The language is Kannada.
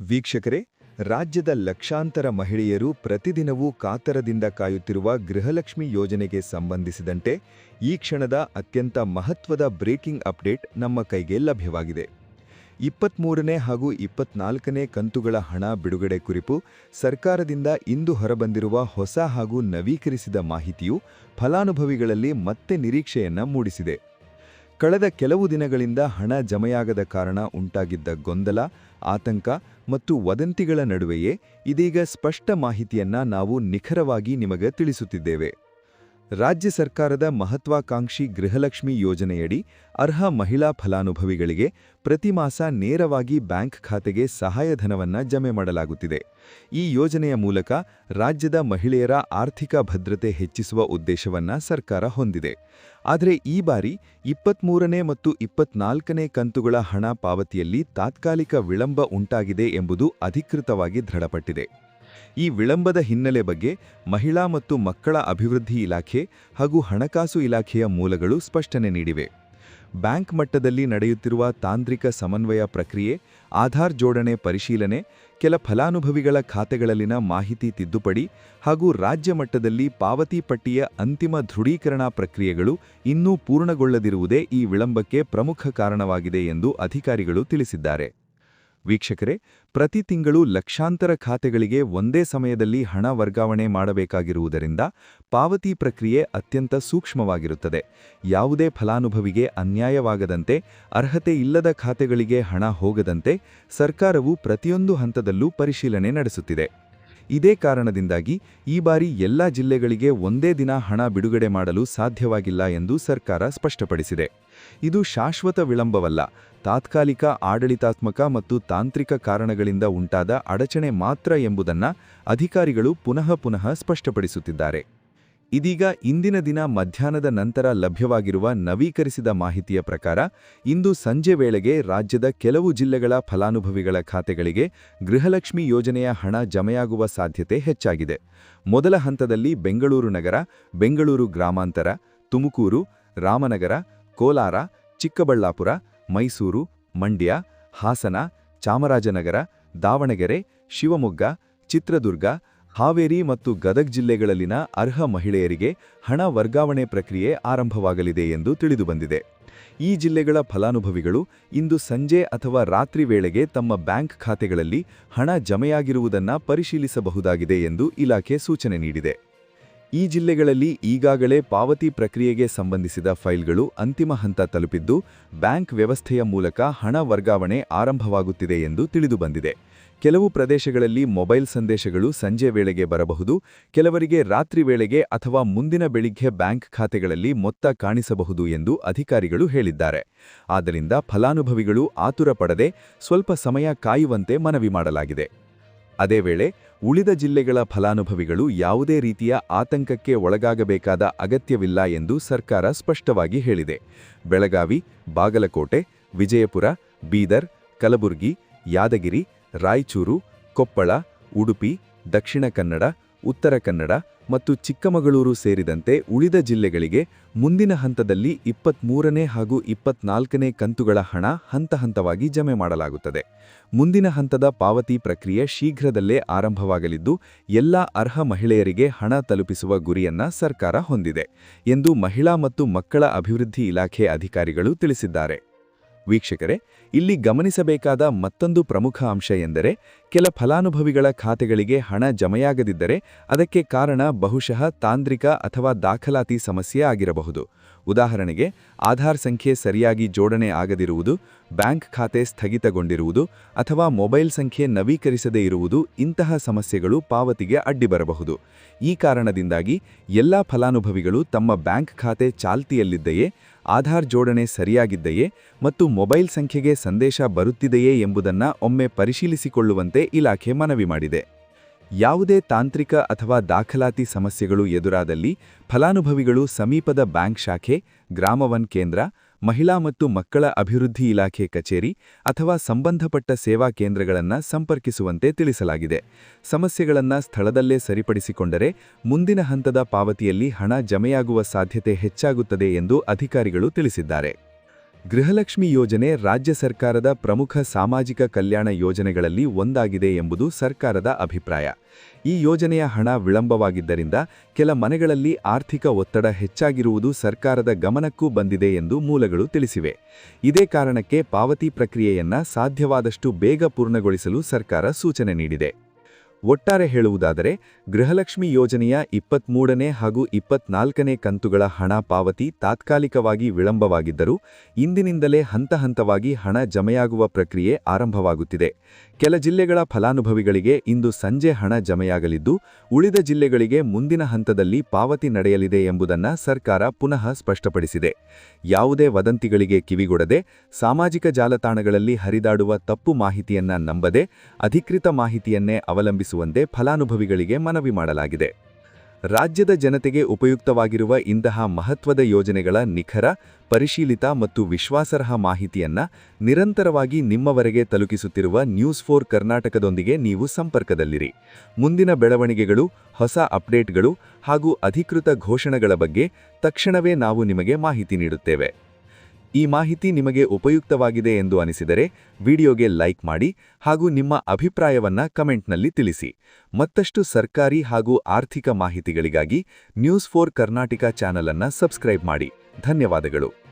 ವೀಕ್ಷಕರೇ, ರಾಜ್ಯದ ಲಕ್ಷಾಂತರ ಮಹಿಳೆಯರು ಪ್ರತಿದಿನವೂ ಕಾತರದಿಂದ ಕಾಯುತ್ತಿರುವ ಗೃಹಲಕ್ಷ್ಮಿ ಯೋಜನೆಗೆ ಸಂಬಂಧಿಸಿದಂತೆ ಈ ಕ್ಷಣದ ಅತ್ಯಂತ ಮಹತ್ವದ ಬ್ರೇಕಿಂಗ್ ಅಪ್ಡೇಟ್ ನಮ್ಮ ಕೈಗೆ ಲಭ್ಯವಾಗಿದೆ. ಇಪ್ಪತ್ಮೂರನೇ ಹಾಗೂ ಇಪ್ಪತ್ನಾಲ್ಕನೇ ಕಂತುಗಳ ಹಣ ಬಿಡುಗಡೆ ಕುರಿತು ಸರ್ಕಾರದಿಂದ ಇಂದು ಹೊರಬಂದಿರುವ ಹೊಸ ಹಾಗೂ ನವೀಕರಿಸಿದ ಮಾಹಿತಿಯು ಫಲಾನುಭವಿಗಳಲ್ಲಿ ಮತ್ತೆ ನಿರೀಕ್ಷೆಯನ್ನ ಮೂಡಿಸಿದೆ. ಕಳೆದ ಕೆಲವು ದಿನಗಳಿಂದ ಹಣ ಜಮೆಯಾಗದ ಕಾರಣ ಉಂಟಾಗಿದ್ದ ಗೊಂದಲ, ಆತಂಕ ಮತ್ತು ವದಂತಿಗಳ ನಡುವೆಯೇ ಇದೀಗ ಸ್ಪಷ್ಟ ಮಾಹಿತಿಯನ್ನ ನಾವು ನಿಖರವಾಗಿ ನಿಮಗೆ ತಿಳಿಸುತ್ತಿದ್ದೇವೆ. ರಾಜ್ಯ ಸರ್ಕಾರದ ಮಹತ್ವಾಕಾಂಕ್ಷಿ ಗೃಹಲಕ್ಷ್ಮಿ ಯೋಜನೆಯಡಿ ಅರ್ಹ ಮಹಿಳಾ ಫಲಾನುಭವಿಗಳಿಗೆ ಪ್ರತಿ ಮಾಸ ನೇರವಾಗಿ ಬ್ಯಾಂಕ್ ಖಾತೆಗೆ ಸಹಾಯಧನವನ್ನ ಜಮೆ ಮಾಡಲಾಗುತ್ತಿದೆ. ಈ ಯೋಜನೆಯ ಮೂಲಕ ರಾಜ್ಯದ ಮಹಿಳೆಯರ ಆರ್ಥಿಕ ಭದ್ರತೆ ಹೆಚ್ಚಿಸುವ ಉದ್ದೇಶವನ್ನ ಸರ್ಕಾರ ಹೊಂದಿದೆ. ಆದರೆ ಈ ಬಾರಿ ಇಪ್ಪತ್ಮೂರನೇ ಮತ್ತು ಇಪ್ಪತ್ನಾಲ್ಕನೇ ಕಂತುಗಳ ಹಣ ಪಾವತಿಯಲ್ಲಿ ತಾತ್ಕಾಲಿಕ ವಿಳಂಬ ಉಂಟಾಗಿದೆ ಎಂಬುದು ಅಧಿಕೃತವಾಗಿ ದೃಢಪಟ್ಟಿದೆ. ಈ ವಿಳಂಬದ ಹಿನ್ನೆಲೆ ಬಗ್ಗೆ ಮಹಿಳಾ ಮತ್ತು ಮಕ್ಕಳ ಅಭಿವೃದ್ಧಿ ಇಲಾಖೆ ಹಾಗೂ ಹಣಕಾಸು ಇಲಾಖೆಯ ಮೂಲಗಳು ಸ್ಪಷ್ಟನೆ ನೀಡಿವೆ. ಬ್ಯಾಂಕ್ ಮಟ್ಟದಲ್ಲಿ ನಡೆಯುತ್ತಿರುವ ತಾಂತ್ರಿಕ ಸಮನ್ವಯ ಪ್ರಕ್ರಿಯೆ, ಆಧಾರ್ ಜೋಡಣೆ ಪರಿಶೀಲನೆ, ಕೆಲ ಫಲಾನುಭವಿಗಳ ಖಾತೆಗಳಲ್ಲಿನ ಮಾಹಿತಿ ತಿದ್ದುಪಡಿ ಹಾಗೂ ರಾಜ್ಯ ಮಟ್ಟದಲ್ಲಿ ಪಾವತಿ ಪಟ್ಟಿಯ ಅಂತಿಮ ದೃಢೀಕರಣ ಪ್ರಕ್ರಿಯೆಗಳು ಇನ್ನೂ ಪೂರ್ಣಗೊಳ್ಳದಿರುವುದೇ ಈ ವಿಳಂಬಕ್ಕೆ ಪ್ರಮುಖ ಕಾರಣವಾಗಿದೆ ಎಂದು ಅಧಿಕಾರಿಗಳು ತಿಳಿಸಿದ್ದಾರೆ. ವೀಕ್ಷಕರೇ ಪ್ರತಿ ತಿಂಗಳು ಲಕ್ಷಾಂತರ ಖಾತೆಗಳಿಗೆ ಒಂದೇ ಸಮಯದಲ್ಲಿ ಹಣ ವರ್ಗಾವಣೆ ಮಾಡಬೇಕಾಗಿರುವುದರಿಂದ ಪಾವತಿ ಪ್ರಕ್ರಿಯೆ ಅತ್ಯಂತ ಸೂಕ್ಷ್ಮವಾಗಿರುತ್ತದೆ. ಯಾವುದೇ ಫಲಾನುಭವಿಗೆ ಅನ್ಯಾಯವಾಗದಂತೆ, ಅರ್ಹತೆ ಇಲ್ಲದ ಖಾತೆಗಳಿಗೆ ಹಣ ಹೋಗದಂತೆ ಸರ್ಕಾರವು ಪ್ರತಿಯೊಂದು ಹಂತದಲ್ಲೂ ಪರಿಶೀಲನೆ ನಡೆಸುತ್ತಿದೆ. ಇದೇ ಕಾರಣದಿಂದಾಗಿ ಈ ಬಾರಿ ಎಲ್ಲಾ ಜಿಲ್ಲೆಗಳಿಗೆ ಒಂದೇ ದಿನ ಹಣ ಬಿಡುಗಡೆ ಮಾಡಲು ಸಾಧ್ಯವಾಗಿಲ್ಲ ಎಂದು ಸರ್ಕಾರ ಸ್ಪಷ್ಟಪಡಿಸಿದೆ. ಇದು ಶಾಶ್ವತ ವಿಳಂಬವಲ್ಲ. ತಾತ್ಕಾಲಿಕ, ಆಡಳಿತಾತ್ಮಕ ಮತ್ತು ತಾಂತ್ರಿಕ ಕಾರಣಗಳಿಂದ ಉಂಟಾದ ಅಡಚಣೆ ಮಾತ್ರ ಎಂಬುದನ್ನು ಅಧಿಕಾರಿಗಳು ಪುನಃ ಪುನಃ ಸ್ಪಷ್ಟಪಡಿಸುತ್ತಿದ್ದಾರೆ. ಇದೀಗ ಇಂದಿನ ದಿನ ಮಧ್ಯಾಹ್ನದ ನಂತರ ಲಭ್ಯವಾಗಿರುವ ನವೀಕರಿಸಿದ ಮಾಹಿತಿಯ ಪ್ರಕಾರ, ಇಂದು ಸಂಜೆ ವೇಳೆಗೆ ರಾಜ್ಯದ ಕೆಲವು ಜಿಲ್ಲೆಗಳ ಫಲಾನುಭವಿಗಳ ಖಾತೆಗಳಿಗೆ ಗೃಹಲಕ್ಷ್ಮಿ ಯೋಜನೆಯ ಹಣ ಜಮೆಯಾಗುವ ಸಾಧ್ಯತೆ ಹೆಚ್ಚಾಗಿದೆ. ಮೊದಲ ಹಂತದಲ್ಲಿ ಬೆಂಗಳೂರು ನಗರ, ಬೆಂಗಳೂರು ಗ್ರಾಮಾಂತರ, ತುಮಕೂರು, ರಾಮನಗರ ಕೋಲಾರ, ಚಿಕ್ಕಬಳ್ಳಾಪುರ, ಮೈಸೂರು, ಮಂಡ್ಯ, ಹಾಸನ, ಚಾಮರಾಜನಗರ, ದಾವಣಗೆರೆ, ಶಿವಮೊಗ್ಗ, ಚಿತ್ರದುರ್ಗ, ಹಾವೇರಿ ಮತ್ತು ಗದಗ್ ಜಿಲ್ಲೆಗಳಲ್ಲಿನ ಅರ್ಹ ಮಹಿಳೆಯರಿಗೆ ಹಣ ವರ್ಗಾವಣೆ ಪ್ರಕ್ರಿಯೆ ಆರಂಭವಾಗಲಿದೆ ಎಂದು ತಿಳಿದುಬಂದಿದೆ. ಈ ಜಿಲ್ಲೆಗಳ ಫಲಾನುಭವಿಗಳು ಇಂದು ಸಂಜೆ ಅಥವಾ ರಾತ್ರಿ ವೇಳೆಗೆ ತಮ್ಮ ಬ್ಯಾಂಕ್ ಖಾತೆಗಳಲ್ಲಿ ಹಣ ಜಮೆಯಾಗಿರುವುದನ್ನು ಪರಿಶೀಲಿಸಬಹುದಾಗಿದೆ ಎಂದು ಇಲಾಖೆ ಸೂಚನೆ ನೀಡಿದೆ. ಈ ಜಿಲ್ಲೆಗಳಲ್ಲಿ ಈಗಾಗಲೇ ಪಾವತಿ ಪ್ರಕ್ರಿಯೆಗೆ ಸಂಬಂಧಿಸಿದ ಫೈಲ್ಗಳು ಅಂತಿಮ ಹಂತ ತಲುಪಿದ್ದು, ಬ್ಯಾಂಕ್ ವ್ಯವಸ್ಥೆಯ ಮೂಲಕ ಹಣ ವರ್ಗಾವಣೆ ಆರಂಭವಾಗುತ್ತಿದೆ ಎಂದು ತಿಳಿದುಬಂದಿದೆ. ಕೆಲವು ಪ್ರದೇಶಗಳಲ್ಲಿ ಮೊಬೈಲ್ ಸಂದೇಶಗಳು ಸಂಜೆ ವೇಳೆಗೆ ಬರಬಹುದು, ಕೆಲವರಿಗೆ ರಾತ್ರಿ ವೇಳೆಗೆ ಅಥವಾ ಮುಂದಿನ ಬೆಳಿಗ್ಗೆ ಬ್ಯಾಂಕ್ ಖಾತೆಗಳಲ್ಲಿ ಮೊತ್ತ ಕಾಣಿಸಬಹುದು ಎಂದು ಅಧಿಕಾರಿಗಳು ಹೇಳಿದ್ದಾರೆ. ಆದ್ದರಿಂದ ಫಲಾನುಭವಿಗಳು ಆತುರ ಪಡದೆ ಸ್ವಲ್ಪ ಸಮಯ ಕಾಯುವಂತೆ ಮನವಿ ಮಾಡಲಾಗಿದೆ. ಅದೇ ವೇಳೆ ಉಳಿದ ಜಿಲ್ಲೆಗಳ ಫಲಾನುಭವಿಗಳು ಯಾವುದೇ ರೀತಿಯ ಆತಂಕಕ್ಕೆ ಒಳಗಾಗಬೇಕಾದ ಅಗತ್ಯವಿಲ್ಲ ಎಂದು ಸರ್ಕಾರ ಸ್ಪಷ್ಟವಾಗಿ ಹೇಳಿದೆ. ಬೆಳಗಾವಿ, ಬಾಗಲಕೋಟೆ, ವಿಜಯಪುರ, ಬೀದರ್, ಕಲಬುರಗಿ, ಯಾದಗಿರಿ, ರಾಯಚೂರು, ಕೊಪ್ಪಳ, ಉಡುಪಿ, ದಕ್ಷಿಣ ಕನ್ನಡ ಉತ್ತರ ಕನ್ನಡ ಮತ್ತು ಚಿಕ್ಕಮಗಳೂರು ಸೇರಿದಂತೆ ಉಳಿದ ಜಿಲ್ಲೆಗಳಿಗೆ ಮುಂದಿನ ಹಂತದಲ್ಲಿ ಇಪ್ಪತ್ಮೂರನೇ ಹಾಗೂ ಇಪ್ಪತ್ನಾಲ್ಕನೇ ಕಂತುಗಳ ಹಣ ಹಂತ ಹಂತವಾಗಿ ಜಮೆ ಮಾಡಲಾಗುತ್ತದೆ. ಮುಂದಿನ ಹಂತದ ಪಾವತಿ ಪ್ರಕ್ರಿಯೆ ಶೀಘ್ರದಲ್ಲೇ ಆರಂಭವಾಗಲಿದ್ದು, ಎಲ್ಲ ಅರ್ಹ ಮಹಿಳೆಯರಿಗೆ ಹಣ ತಲುಪಿಸುವ ಗುರಿಯನ್ನ ಸರ್ಕಾರ ಹೊಂದಿದೆ ಎಂದು ಮಹಿಳಾ ಮತ್ತು ಮಕ್ಕಳ ಅಭಿವೃದ್ಧಿ ಇಲಾಖೆ ಅಧಿಕಾರಿಗಳು ತಿಳಿಸಿದ್ದಾರೆ. ವೀಕ್ಷಕರೇ, ಇಲ್ಲಿ ಗಮನಿಸಬೇಕಾದ ಮತ್ತೊಂದು ಪ್ರಮುಖ ಅಂಶ ಎಂದರೆ, ಕೆಲ ಫಲಾನುಭವಿಗಳ ಖಾತೆಗಳಿಗೆ ಹಣ ಜಮೆಯಾಗದಿದ್ದರೆ ಅದಕ್ಕೆ ಕಾರಣ ಬಹುಶಃ ತಾಂತ್ರಿಕ ಅಥವಾ ದಾಖಲಾತಿ ಸಮಸ್ಯೆ ಆಗಿರಬಹುದು. ಉದಾಹರಣೆಗೆ, ಆಧಾರ್ ಸಂಖ್ಯೆ ಸರಿಯಾಗಿ ಜೋಡಣೆ ಆಗದಿರುವುದು, ಬ್ಯಾಂಕ್ ಖಾತೆ ಸ್ಥಗಿತಗೊಂಡಿರುವುದು ಅಥವಾ ಮೊಬೈಲ್ ಸಂಖ್ಯೆ ನವೀಕರಿಸದೇ ಇರುವುದು ಇಂತಹ ಸಮಸ್ಯೆಗಳು ಪಾವತಿಗೆ ಅಡ್ಡಿಬರಬಹುದು. ಈ ಕಾರಣದಿಂದಾಗಿ ಎಲ್ಲ ಫಲಾನುಭವಿಗಳು ತಮ್ಮ ಬ್ಯಾಂಕ್ ಖಾತೆ ಚಾಲ್ತಿಯಲ್ಲಿದ್ದೆಯೇ ಆಧಾರ್ ಜೋಡಣೆ ಸರಿಯಾಗಿದ್ದೆಯೇ ಮತ್ತು ಮೊಬೈಲ್ ಸಂಖ್ಯೆಗೆ ಸಂದೇಶ ಬರುತ್ತಿದೆಯೇ ಎಂಬುದನ್ನು ಒಮ್ಮೆ ಪರಿಶೀಲಿಸಿಕೊಳ್ಳುವಂತೆ ಇಲಾಖೆ ಮನವಿ ಮಾಡಿದೆ. ಯಾವುದೇ ತಾಂತ್ರಿಕ ಅಥವಾ ದಾಖಲಾತಿ ಸಮಸ್ಯೆಗಳು ಎದುರಾದಲ್ಲಿ ಫಲಾನುಭವಿಗಳು ಸಮೀಪದ ಬ್ಯಾಂಕ್ ಶಾಖೆ, ಗ್ರಾಮವನ್ ಕೇಂದ್ರ ಮಹಿಳಾ ಮತ್ತು ಮಕ್ಕಳ ಅಭಿವೃದ್ಧಿ ಇಲಾಖೆ ಕಚೇರಿ ಅಥವಾ ಸಂಬಂಧಪಟ್ಟ ಸೇವಾ ಕೇಂದ್ರಗಳನ್ನು ಸಂಪರ್ಕಿಸುವಂತೆ ತಿಳಿಸಲಾಗಿದೆ. ಸಮಸ್ಯೆಗಳನ್ನು ಸ್ಥಳದಲ್ಲೇ ಸರಿಪಡಿಸಿಕೊಂಡರೆ ಮುಂದಿನ ಹಂತದ ಪಾವತಿಯಲ್ಲಿ ಹಣ ಜಮೆಯಾಗುವ ಸಾಧ್ಯತೆ ಹೆಚ್ಚಾಗುತ್ತದೆ ಎಂದು ಅಧಿಕಾರಿಗಳು ತಿಳಿಸಿದ್ದಾರೆ. ಗೃಹಲಕ್ಷ್ಮಿ ಯೋಜನೆ ರಾಜ್ಯ ಸರ್ಕಾರದ ಪ್ರಮುಖ ಸಾಮಾಜಿಕ ಕಲ್ಯಾಣ ಯೋಜನೆಗಳಲ್ಲಿ ಒಂದಾಗಿದೆ ಎಂಬುದು ಸರ್ಕಾರದ ಅಭಿಪ್ರಾಯ. ಈ ಯೋಜನೆಯ ಹಣ ವಿಳಂಬವಾಗಿದ್ದರಿಂದ ಕೆಲ ಮನೆಗಳಲ್ಲಿ ಆರ್ಥಿಕ ಒತ್ತಡ ಹೆಚ್ಚಾಗಿರುವುದು ಸರ್ಕಾರದ ಗಮನಕ್ಕೂ ಬಂದಿದೆ ಎಂದು ಮೂಲಗಳು ತಿಳಿಸಿವೆ. ಇದೇ ಕಾರಣಕ್ಕೆ ಪಾವತಿ ಪ್ರಕ್ರಿಯೆಯನ್ನ ಸಾಧ್ಯವಾದಷ್ಟು ಬೇಗ ಪೂರ್ಣಗೊಳಿಸಲು ಸರ್ಕಾರ ಸೂಚನೆ ನೀಡಿದೆ. ಒಟ್ಟಾರೆ ಹೇಳುವುದಾದರೆ, ಗೃಹಲಕ್ಷ್ಮಿ ಯೋಜನೆಯ ಇಪ್ಪತ್ಮೂರನೇ ಹಾಗೂ ಇಪ್ಪತ್ನಾಲ್ಕನೇ ಕಂತುಗಳ ಹಣ ಪಾವತಿ ತಾತ್ಕಾಲಿಕವಾಗಿ ವಿಳಂಬವಾಗಿದ್ದರೂ, ಇಂದಿನಿಂದಲೇ ಹಂತ ಹಂತವಾಗಿ ಹಣ ಜಮೆಯಾಗುವ ಪ್ರಕ್ರಿಯೆ ಆರಂಭವಾಗುತ್ತಿದೆ. ಕೆಲ ಜಿಲ್ಲೆಗಳ ಫಲಾನುಭವಿಗಳಿಗೆ ಇಂದು ಸಂಜೆ ಹಣ ಜಮೆಯಾಗಲಿದ್ದು, ಉಳಿದ ಜಿಲ್ಲೆಗಳಿಗೆ ಮುಂದಿನ ಹಂತದಲ್ಲಿ ಪಾವತಿ ನಡೆಯಲಿದೆ ಎಂಬುದನ್ನು ಸರ್ಕಾರ ಪುನಃ ಸ್ಪಷ್ಟಪಡಿಸಿದೆ. ಯಾವುದೇ ವದಂತಿಗಳಿಗೆ ಕಿವಿಗೊಡದೆ, ಸಾಮಾಜಿಕ ಜಾಲತಾಣಗಳಲ್ಲಿ ಹರಿದಾಡುವ ತಪ್ಪು ಮಾಹಿತಿಯನ್ನ ನಂಬದೆ, ಅಧಿಕೃತ ಮಾಹಿತಿಯನ್ನೇ ಅವಲಂಬಿಸುವಂತೆ ಫಲಾನುಭವಿಗಳಿಗೆ ಮನವಿ ಮಾಡಲಾಗಿದೆ. ರಾಜ್ಯದ ಜನತೆಗೆ ಉಪಯುಕ್ತವಾಗಿರುವ ಇಂತಹ ಮಹತ್ವದ ಯೋಜನೆಗಳ ನಿಖರ, ಪರಿಶೀಲಿತ ಮತ್ತು ವಿಶ್ವಾಸಾರ್ಹ ಮಾಹಿತಿಯನ್ನ ನಿರಂತರವಾಗಿ ನಿಮ್ಮವರೆಗೆ ತಲುಪಿಸುತ್ತಿರುವ ನ್ಯೂಸ್ ಫೋರ್ ಕರ್ನಾಟಕದೊಂದಿಗೆ ನೀವು ಸಂಪರ್ಕದಲ್ಲಿರಿ. ಮುಂದಿನ ಬೆಳವಣಿಗೆಗಳು, ಹೊಸ ಅಪ್ಡೇಟ್ಗಳು ಹಾಗೂ ಅಧಿಕೃತ ಘೋಷಣೆಗಳ ಬಗ್ಗೆ ತಕ್ಷಣವೇ ನಾವು ನಿಮಗೆ ಮಾಹಿತಿ ನೀಡುತ್ತೇವೆ. ಈ ಮಾಹಿತಿ ನಿಮಗೆ ಉಪಯುಕ್ತವಾಗಿದೆ ಎಂದು ಅನಿಸಿದರೆ ವಿಡಿಯೋಗೆ ಲೈಕ್ ಮಾಡಿ ಹಾಗೂ ನಿಮ್ಮ ಅಭಿಪ್ರಾಯವನ್ನು ಕಮೆಂಟ್ನಲ್ಲಿ ತಿಳಿಸಿ. ಮತ್ತಷ್ಟು ಸರ್ಕಾರಿ ಹಾಗೂ ಆರ್ಥಿಕ ಮಾಹಿತಿಗಳಿಗಾಗಿ ನ್ಯೂಸ್ ಫೋರ್ ಕರ್ನಾಟಕ ಚಾನಲನ್ನು ಸಬ್ಸ್ಕ್ರೈಬ್ ಮಾಡಿ. ಧನ್ಯವಾದಗಳು.